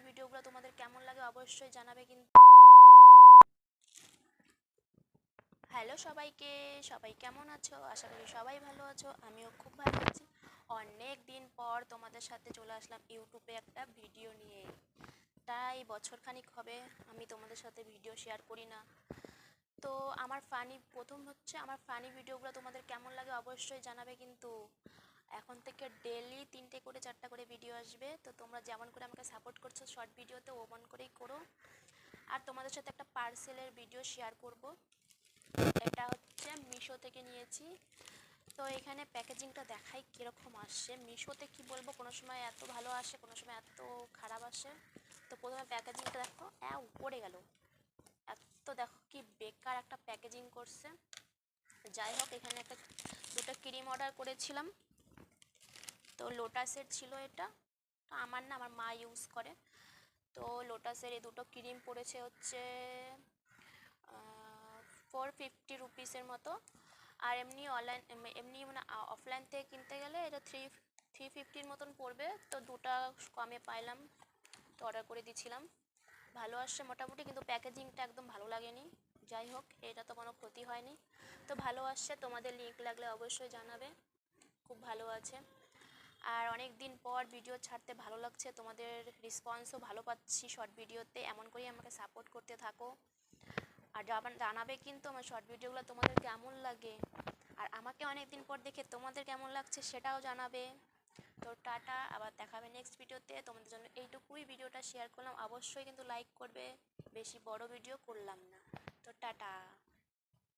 এই ভিডিওগুলো তোমাদের কেমন লাগে অবশ্যই জানাবে কিন্তু হ্যালো সবাইকে, সবাই কেমন আছো? আশা করি সবাই ভালো আছো, আমিও খুব ভালো আছি। অনেক দিন পর তোমাদের সাথে চলে আসলাম ইউটিউবে একটা ভিডিও নিয়ে। তাই বছরখানিক হবে, আমি তোমাদের সাথে ভিডিও শেয়ার করি না। তো আমার ফানি প্রথম হচ্ছে আমার ফানি ভিডিওগুলো তোমাদের কেমন লাগে অবশ্যই জানাবে কিন্তু এখন থেকে ডেলি তিনটে করে চারটা করে ভিডিও আসবে। তো তোমরা যেমন করে আমাকে সাপোর্ট করছ শর্ট ভিডিওতে ওমন করেই করো। আর তোমাদের সাথে একটা পার্সেলের ভিডিও শেয়ার করব। এটা হচ্ছে মিশো থেকে নিয়েছি। তো এখানে প্যাকেজিংটা দেখাই কীরকম আসছে। মিশোতে কি বলব, কোনো সময় এত ভালো আসে, কোনো সময় এত খারাপ আসে। তো প্রথমে প্যাকেজিংটা দেখো, অ্যা, উপরে গেল। এত দেখো কি বেকার একটা প্যাকেজিং করছে। যাই হোক, এখানে একটা দুটো ক্রিম অর্ডার করেছিলাম। তো লোটাসের ছিল এটা। তো আমার না, আমার মা ইউজ করে। তো লোটাসের এই দুটো ক্রিম পড়েছে হচ্ছে ফোর ফিফটি রুপিসের মতো। আর এমনি অনলাইন এমনি মানে অফলাইন থেকে কিনতে গেলে এটা থ্রি থ্রি ফিফটির মতন পড়বে। তো দুটা কমে পাইলাম, তো অর্ডার করে দিয়েছিলাম ভালো আসছে মোটামুটি, কিন্তু প্যাকেজিংটা একদম ভালো লাগেনি। যাই হোক, এটা তো কোনো ক্ষতি হয়নি। তো ভালো আসছে, তোমাদের লিঙ্ক লাগলে অবশ্যই জানাবে। খুব ভালো আছে। আর অনেক দিন পর ভিডিও ছাড়তে ভালো লাগছে। তোমাদের রেসপন্সও ভালো পাচ্ছি শর্ট ভিডিওতে এমন করেই আমাকে সাপোর্ট করতে থাকো। আর জানাবে কিন্তু আমার শর্ট ভিডিওগুলো তোমাদের কেমন লাগে। আর আমাকে অনেক দিন পর দেখে তোমাদের কেমন লাগছে সেটাও জানাবে। তো টাটা, আবার দেখাবে নেক্সট ভিডিওতে তোমাদের জন্য এইটুকুই ভিডিওটা শেয়ার করলাম। অবশ্যই কিন্তু লাইক করবে। বেশি বড় ভিডিও করলাম না। তো টাটা।